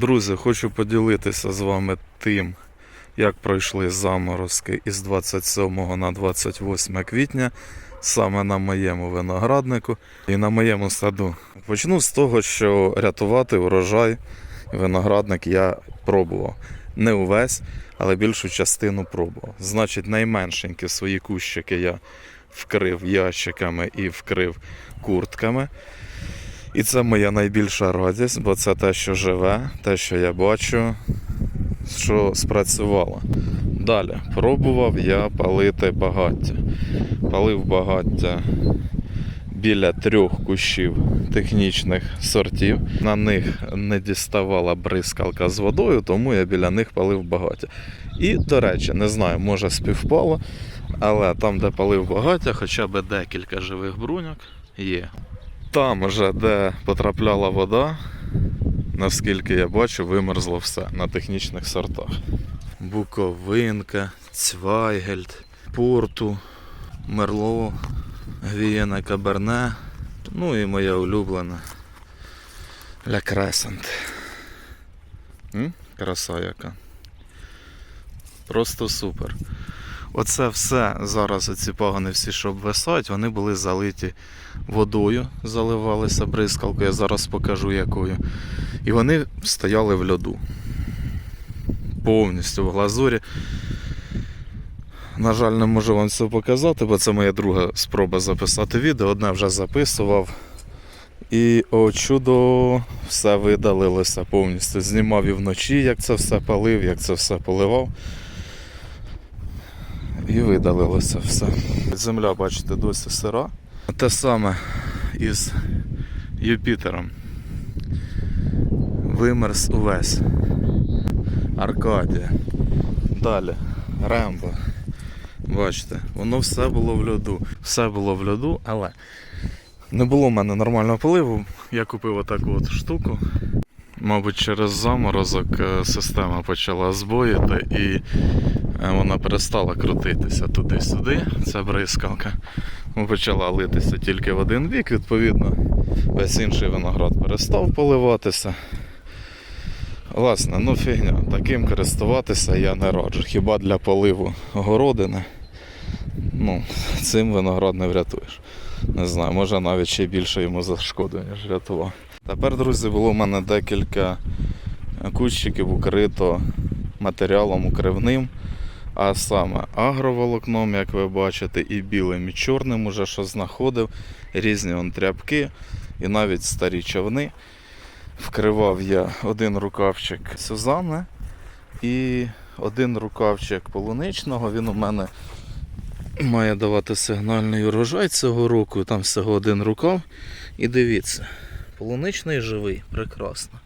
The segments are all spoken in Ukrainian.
Друзі, хочу поділитися з вами тим, як пройшли заморозки із 27 на 28 квітня саме на моєму винограднику і на моєму саду. Почну з того, що рятувати урожай виноградник я пробував. Не увесь, але більшу частину пробував. Значить, найменшенькі свої кущики я вкрив ящиками і вкрив куртками. І це моя найбільша радість, бо це те, що живе, те, що я бачу, що спрацювало. Далі пробував я палити багаття. Палив багаття біля трьох кущів технічних сортів. На них не діставала бризкалка з водою, тому я біля них палив багаття. І, до речі, не знаю, може співпало, але там, де палив багаття, хоча б декілька живих бруньок є. Там уже, де потрапляла вода, наскільки я бачу, вимерзло все на технічних сортах. Буковинка, Цвайгельд, Порту, Мерло, Гвієна Каберне, ну і моя улюблена Ля Кресент. Краса яка. Просто супер. Оце все зараз, оці пагони всі, що обвисають, вони були залиті водою, заливалися бризкалкою, я зараз покажу якою. І вони стояли в льоду. Повністю в глазурі. На жаль, не можу вам це показати, бо це моя друга спроба записати відео. Одне вже записував. І о чудо, все видалилося повністю. Знімав і вночі, як це все палив, як це все поливав. І видалилося все. Земля, бачите, досі сира. Те саме із Юпітером. Вимерз увесь. Аркадія. Далі. Рембо. Бачите, воно все було в льоду. Все було в льоду, але не було в мене нормального поливу. Я купив отаку от штуку. Мабуть, через заморозок е, система почала збоїти і вона перестала крутитися туди-сюди, ця бризкалка. Почала литися тільки в один бік, відповідно, весь інший виноград перестав поливатися. Власне, ну фігня, таким користуватися я не раджу. Хіба для поливу городини. Ну, цим виноград не врятуєш. Не знаю, може навіть ще більше йому зашкодив, ніж рятував. Тепер, друзі, було в мене декілька кущиків укрито матеріалом укривним, а саме агроволокном, як ви бачите, і білим, і чорним, уже що знаходив, різні он тряпки і навіть старі човни. Вкривав я один рукавчик Сюзанни і один рукавчик полуничного. Він у мене має давати сигнальний урожай цього року. Там всього один рукав. І дивіться, полуничний живий, прекрасно.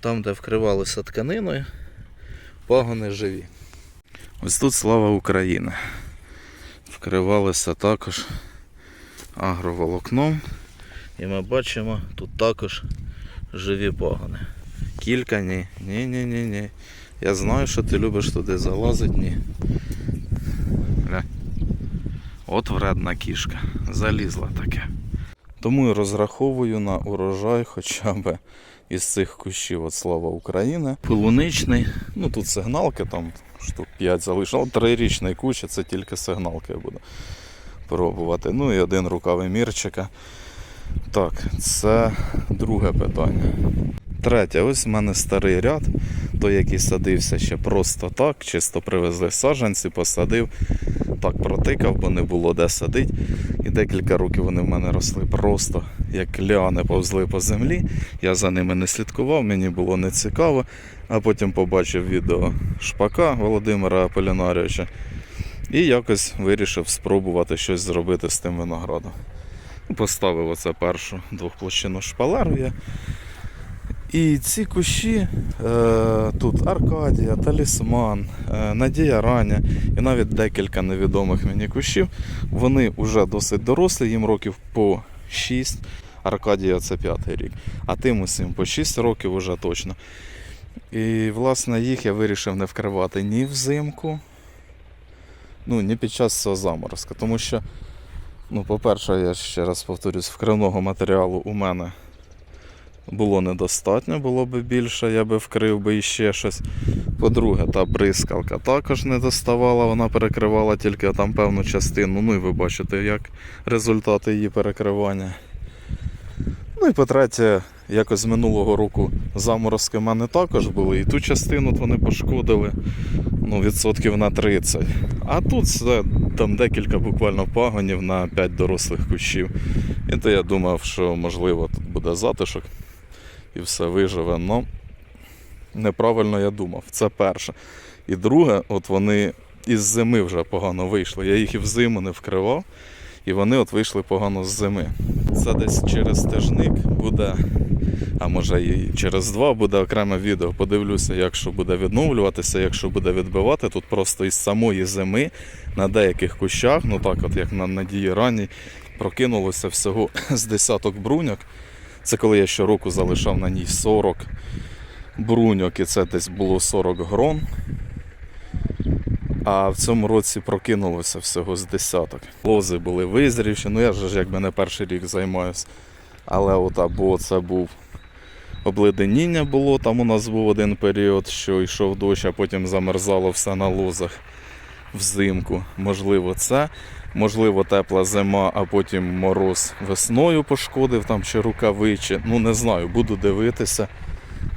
Там, де вкривалися тканиною, пагони живі. Ось тут слава Україні. Вкривалися також агроволокном. І ми бачимо тут також живі пагони. Кілька ні. Ні, ні. Я знаю, що ти любиш туди залазити, ні. От вредна кішка. Залізла таке. Тому і розраховую на урожай хоча б із цих кущів от слава України. Полуничний, ну тут сигналки, там штук 5 залишилось. Трирічний куча, це тільки сигналки я буду пробувати. Ну і один рукавий мірчика. Так, це друге питання. Третє, ось в мене старий ряд, той, який садився ще просто так, чисто привезли саджанці, посадив, так протикав, бо не було де садити. І декілька років вони в мене росли просто як ліани повзли по землі. Я за ними не слідкував, мені було не цікаво. А потім побачив відео шпака Володимира Аполінарійовича і якось вирішив спробувати щось зробити з тим виноградом. Поставив оце першу двохплощину шпалеру я. І ці кущі, е, тут Аркадія, Талісман, е, Надія Раня і навіть декілька невідомих мені кущів, вони вже досить дорослі, їм років по 6. Аркадія це п'ятий рік. А тим усім по 6 років уже точно. І власне їх я вирішив не вкривати ні взимку, ну, ні під час цього заморозка. Тому що, ну, по-перше, я ще раз повторюсь, вкривного матеріалу у мене було недостатньо, було б більше, я би вкрив би іще щось. По-друге, та бризкалка також не доставала, вона перекривала тільки там певну частину. Ну і ви бачите, як результати її перекривання. Ну і по-третє, якось минулого року заморозки в мене також були, і ту частину вони пошкодили ну, відсотків на 30. А тут все, там декілька буквально пагонів на 5 дорослих кущів. І то я думав, що можливо тут буде затишок і все виживе. Ну, неправильно я думав. Це перше. І друге, от вони із зими вже погано вийшли. Я їх і взиму не вкривав, і вони от вийшли погано з зими. Це десь через тижник буде, а може і через два буде окреме відео. Подивлюся, як що буде відновлюватися, як що буде відбивати. Тут просто із самої зими на деяких кущах, ну так, от як на надії ранній, прокинулося всього з десяток бруньок. Це коли я щороку залишав на ній 40 бруньок, і це десь було 40 грон. А в цьому році прокинулося всього з десяток. Лози були визрівші, ну я ж якби не перший рік займаюся. Але от або це був обледеніння було, там у нас був один період, що йшов дощ, а потім замерзало все на лозах взимку. Можливо, це. Можливо, тепла зима, а потім мороз весною пошкодив там чи рукавичі. Ну не знаю, буду дивитися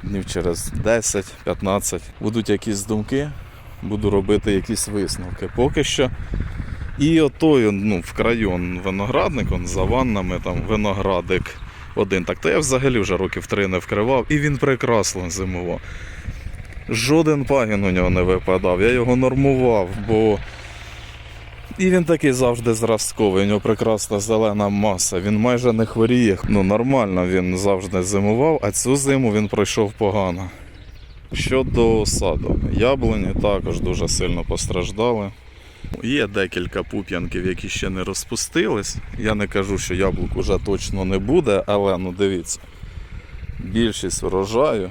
днів через 10-15. Будуть якісь думки, буду робити якісь висновки. Поки що. І отою, ну, в краю он виноградник, он за ваннами, там виноградик один. Так то я взагалі вже років три не вкривав, і він прекрасно зимував. Жоден пагін у нього не випадав. Я його нормував, бо і він такий завжди зразковий, у нього прекрасна зелена маса. Він майже не хворіє. Ну нормально він завжди зимував, а цю зиму він пройшов погано. Щодо саду, яблуні також дуже сильно постраждали. Є декілька пуп'янків, які ще не розпустились. Я не кажу, що яблук уже точно не буде, але ну дивіться, більшість врожаю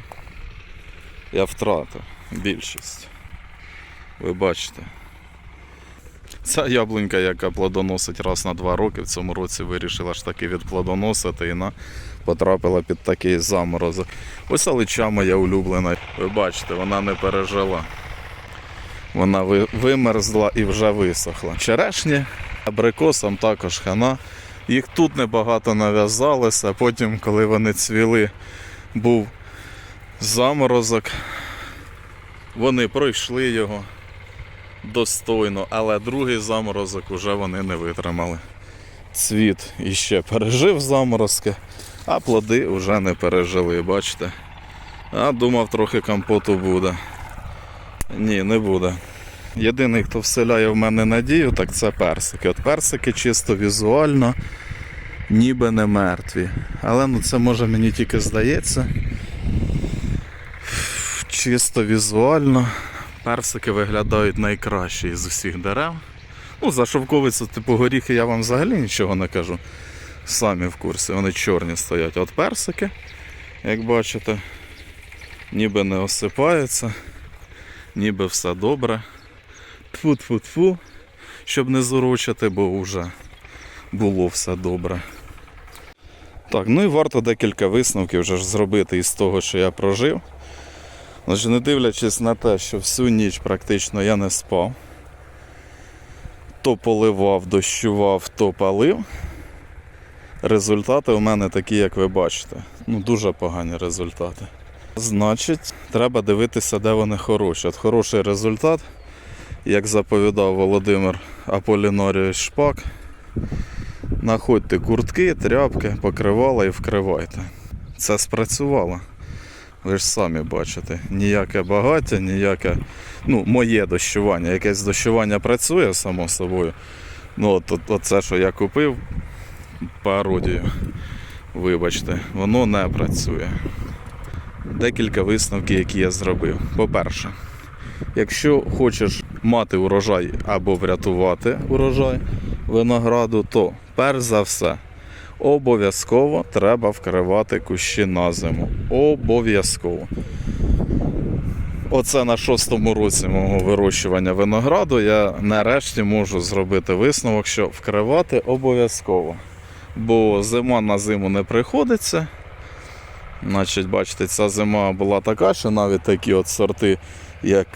я втратив. Більшість. Ви бачите. Ця яблунька, яка плодоносить раз на два роки, в цьому році вирішила ж таки відплодоносити і на потрапила під такий заморозок. Ось алича моя улюблена. Ви бачите, вона не пережила. Вона вимерзла і вже висохла. Черешні абрикосам також хана. Їх тут небагато нав'язалося, потім, коли вони цвіли, був заморозок. Вони пройшли його достойно, але другий заморозок вже вони не витримали. Цвіт іще пережив заморозки, а плоди вже не пережили, бачите. А думав, трохи компоту буде. Ні, не буде. Єдиний, хто вселяє в мене надію, так це персики. От персики чисто візуально, ніби не мертві. Але ну це може мені тільки здається. Чисто візуально персики виглядають найкраще з усіх дерев. Ну, за шовковицю, типу горіхи, я вам взагалі нічого не кажу. Самі в курсі, вони чорні стоять. От персики, як бачите, ніби не осипаються, ніби все добре. Тфу-тфу-тфу, щоб не зурочити, бо вже було все добре. Так, ну і варто декілька висновків вже ж зробити із того, що я прожив. Значить, не дивлячись на те, що всю ніч практично я не спав, то поливав, дощував, то палив. Результати у мене такі, як ви бачите. Ну, дуже погані результати. Значить, треба дивитися, де вони хороші. От хороший результат, як заповідав Володимир Аполінорійович Шпак. Находьте куртки, тряпки, покривала і вкривайте. Це спрацювало. Ви ж самі бачите, ніяке багаття, ніяке, ну, моє дощування. Якесь дощування працює, само собою. Ну, от, от, оце, що я купив, пародію, вибачте, воно не працює. Декілька висновків, які я зробив. По-перше, якщо хочеш мати урожай або врятувати урожай винограду, то перш за все обов'язково треба вкривати кущі на зиму. Обов'язково. Оце на шостому році мого вирощування винограду я нарешті можу зробити висновок, що вкривати обов'язково. Бо зима на зиму не приходиться. Значить, бачите, ця зима була така, що навіть такі от сорти, як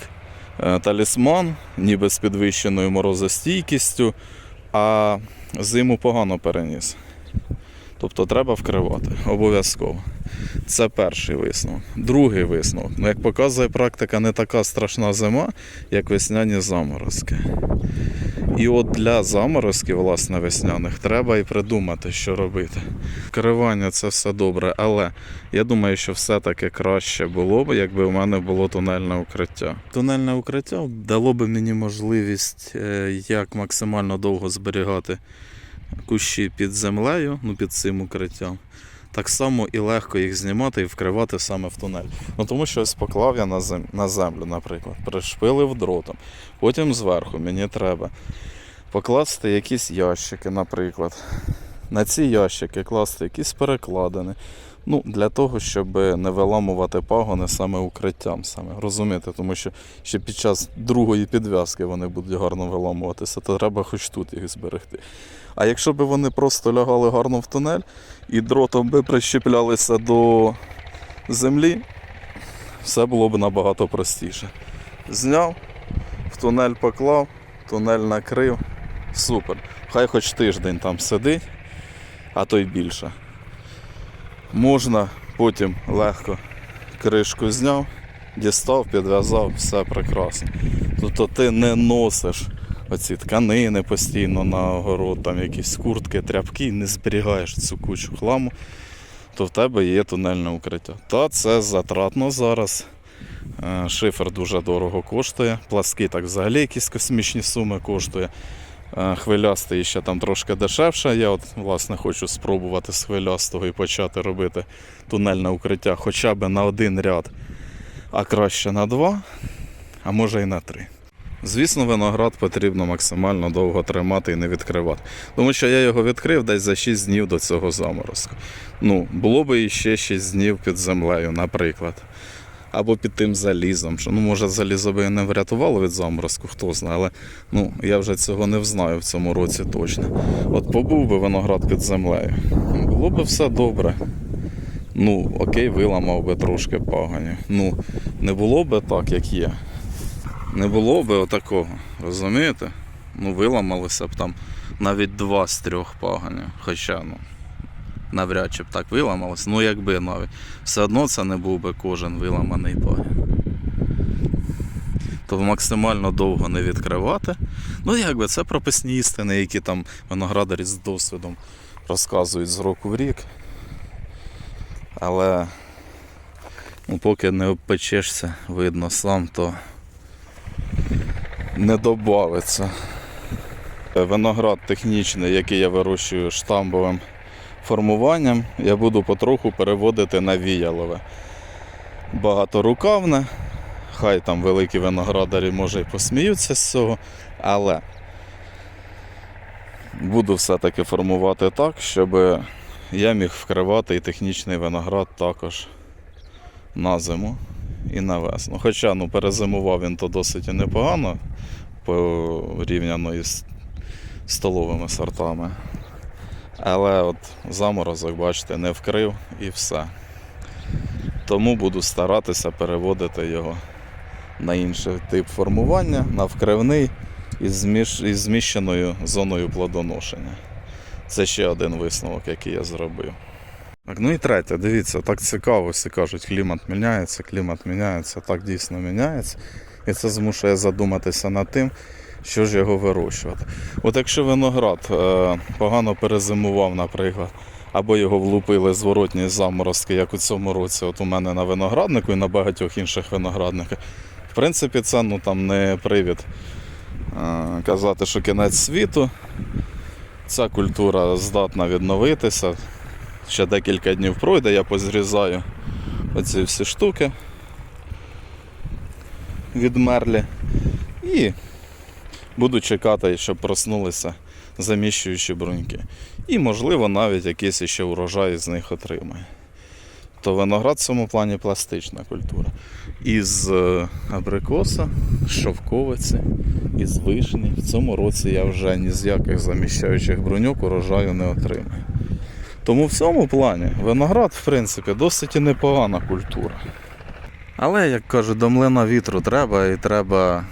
е, талісман, ніби з підвищеною морозостійкістю, а зиму погано переніс. Тобто треба вкривати обов'язково. Це перший висновок. Другий висновок. Ну, як показує практика, не така страшна зима, як весняні заморозки. І от для заморозків, власне, весняних, треба і придумати, що робити. Вкривання це все добре, але я думаю, що все-таки краще було б, якби у мене було тунельне укриття. Тунельне укриття дало б мені можливість е, як максимально довго зберігати кущі під землею, ну під цим укриттям. Так само і легко їх знімати і вкривати саме в тунель. Ну тому що ось поклав я на, зем... на землю, наприклад, пришпилив дротом. Потім зверху мені треба покласти якісь ящики, наприклад. На ці ящики класти якісь перекладини. Ну, для того, щоб не виламувати пагони саме укриттям, саме розумієте, тому що ще під час другої підв'язки вони будуть гарно виламуватися, то треба хоч тут їх зберегти. А якщо б вони просто лягали гарно в тунель і дротом би прищеплялися до землі, все було б набагато простіше. Зняв, в тунель поклав, тунель накрив. Супер. Хай хоч тиждень там сидить, а то й більше. Можна потім легко кришку зняв, дістав, підв'язав, все прекрасно. Тобто ти не носиш оці тканини постійно на огород, там якісь куртки, тряпки, не зберігаєш цю кучу хламу, то в тебе є тунельне укриття. Та це затратно зараз. Е, Шифер дуже дорого коштує, плаский так взагалі якісь космічні суми коштує. Е, Хвилястий ще там трошки дешевше. Я от, власне, хочу спробувати з хвилястого і почати робити тунельне укриття хоча б на один ряд, а краще на два, а може і на три. Звісно, виноград потрібно максимально довго тримати і не відкривати. Тому що я його відкрив десь за 6 днів до цього заморозку. Ну, було би іще 6 днів під землею, наприклад. Або під тим залізом. Що, ну, може, залізо би не врятувало від заморозку, хто знає, але ну, я вже цього не взнаю в цьому році точно. От побув би виноград під землею. Було би все добре. Ну, окей, виламав би трошки пагані. Ну, не було би так, як є. Не було би отакого, розумієте? Ну, виламалося б там навіть два з трьох паганів. Хоча, ну, навряд чи б так виламалося. Ну, якби навіть. Все одно це не був би кожен виламаний пагін. То максимально довго не відкривати. Ну, якби це прописні істини, які там виноградарі з досвідом розказують з року в рік. Але ну, поки не обпечешся, видно сам, то не добавиться. Виноград технічний, який я вирощую штамбовим формуванням, я буду потроху переводити на віялове. Багаторукавне, хай там великі виноградарі може і посміються з цього, але буду все-таки формувати так, щоб я міг вкривати і технічний виноград також на зиму і на весну. Хоча ну, перезимував він то досить непогано порівняно із столовими сортами. Але от заморозок, бачите, не вкрив і все. Тому буду старатися переводити його на інший тип формування, на вкривний із, зміщеною зоною плодоношення. Це ще один висновок, який я зробив. Так, ну і третє, дивіться, так цікаво, всі кажуть, клімат міняється, клімат міняється, так дійсно міняється. І це змушує задуматися над тим, що ж його вирощувати. От якщо виноград е, погано перезимував, наприклад, або його влупили зворотні заморозки, як у цьому році, от у мене на винограднику і на багатьох інших виноградниках, в принципі, це ну, там не привід е, казати, що кінець світу. Ця культура здатна відновитися. Ще декілька днів пройде, я позрізаю оці всі штуки відмерлі і буду чекати, щоб проснулися заміщуючі бруньки. І, можливо, навіть якийсь ще урожай з них отримає. То виноград в цьому плані пластична культура. Із е, абрикоса, шовковиці, із вишні. В цьому році я вже ні з яких заміщаючих бруньок урожаю не отримаю. Тому в цьому плані виноград, в принципі, досить непогана культура. Але, як кажуть, до млина вітру треба і треба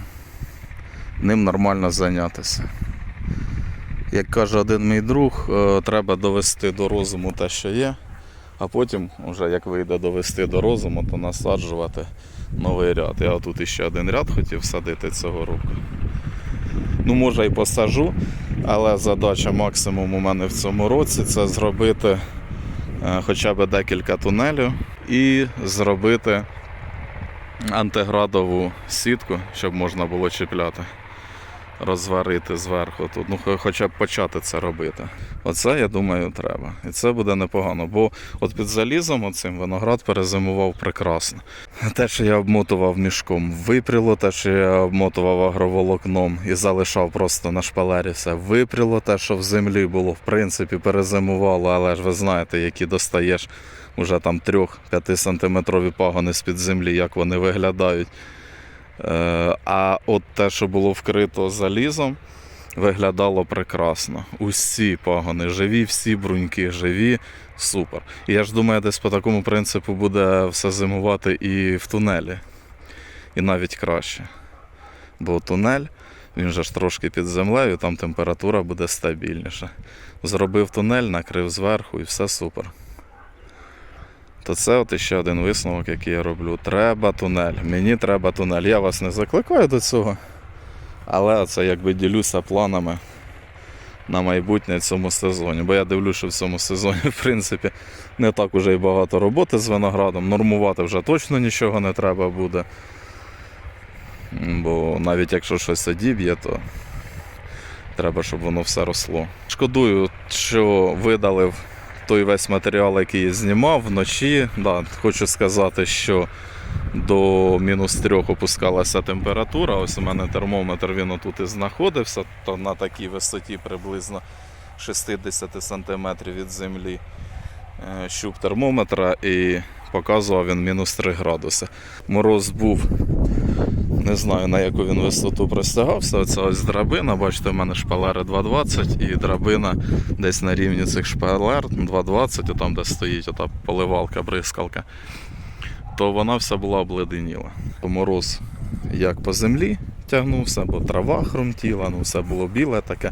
ним нормально зайнятися. Як каже один мій друг, е, треба довести до розуму те, що є, а потім, вже як вийде довести до розуму, то насаджувати новий ряд. Я тут іще один ряд хотів садити цього року. Ну, може і посажу, але задача максимум у мене в цьому році це зробити е, хоча б декілька тунелів і зробити антиградову сітку, щоб можна було чіпляти, розварити зверху тут. Ну, хоча б почати це робити. Оце, я думаю, треба. І це буде непогано. Бо от під залізом оцим виноград перезимував прекрасно. Те, що я обмотував мішком, випріло, те, що я обмотував агроволокном і залишав просто на шпалері все. Випріло те, що в землі було, в принципі, перезимувало, але ж ви знаєте, які достаєш уже там 3-5 сантиметрові пагони з-під землі, як вони виглядають. Е, а от те, що було вкрито залізом, виглядало прекрасно. Усі пагони живі, всі бруньки живі, супер. І я ж думаю, десь по такому принципу буде все зимувати і в тунелі. І навіть краще. Бо тунель, він же ж трошки під землею, там температура буде стабільніша. Зробив тунель, накрив зверху і все супер. То це от іще один висновок, який я роблю. Треба тунель. Мені треба тунель. Я вас не закликаю до цього. Але це якби ділюся планами на майбутнє в цьому сезоні. Бо я дивлюся, що в цьому сезоні, в принципі, не так уже і багато роботи з виноградом. Нормувати вже точно нічого не треба буде. Бо навіть якщо щось одіб'є, то треба, щоб воно все росло. Шкодую, що видалив той весь матеріал, який я знімав вночі. Да, хочу сказати, що до мінус трьох опускалася температура. Ось у мене термометр він отут і знаходився, то на такій висоті приблизно 60 см від землі. Е, Щуп термометра і показував він мінус 3 градуси. Мороз був, не знаю на яку він висоту простягався. Оця ось драбина, бачите, в мене шпалери 2,20 і драбина десь на рівні цих шпалер 2,20, там де стоїть ота поливалка, бризкалка то вона вся була обледеніла. Мороз як по землі тягнувся, бо трава хрумтіла, ну все було біле, таке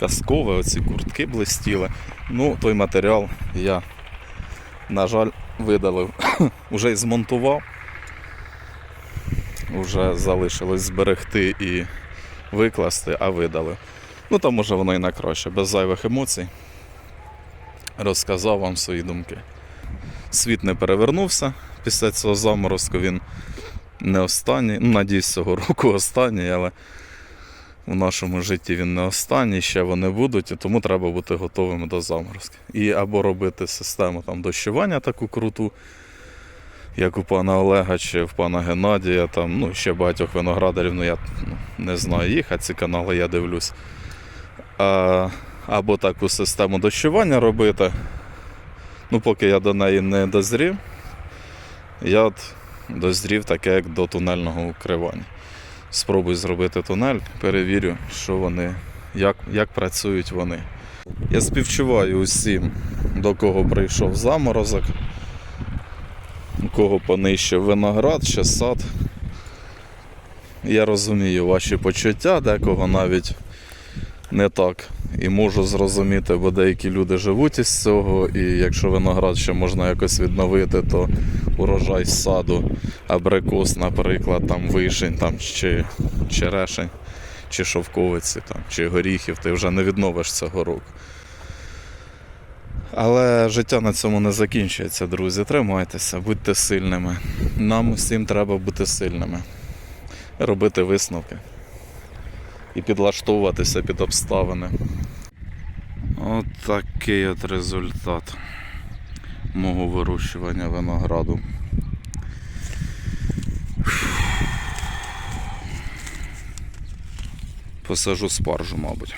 казкове, оці куртки блистіли. Ну, той матеріал я, на жаль, видалив. Уже і змонтував. Уже залишилось зберегти і викласти, а видалив. Ну там може воно і на краще, без зайвих емоцій. Розказав вам свої думки. Світ не перевернувся після цього заморозку. Він не останній. Ну, надіюсь, цього року останній, але у нашому житті він не останній, ще вони будуть, і тому треба бути готовими до заморозки. І або робити систему там дощування таку круту, як у пана Олега чи в пана Геннадія, там, ну, ще багатьох виноградарів, ну я не знаю їх, а ці канали я дивлюсь. А, або таку систему дощування робити. Ну, поки я до неї не дозрів, я от дозрів таке, як до тунельного укривання. Спробую зробити тунель, перевірю, що вони, як, як працюють вони. Я співчуваю усім, до кого прийшов заморозок, кого понищив виноград чи сад. Я розумію ваші почуття, декого навіть не так. І можу зрозуміти, бо деякі люди живуть із цього, і якщо виноград ще можна якось відновити, то урожай з саду, абрикос, наприклад, там вишень, там, чи черешень, чи шовковиці, там, чи горіхів, ти вже не відновиш цього року. Але життя на цьому не закінчується, друзі. Тримайтеся, будьте сильними. Нам усім треба бути сильними, робити висновки і підлаштовуватися під обставини. От такий от результат мого вирощування винограду. Посажу спаржу, мабуть.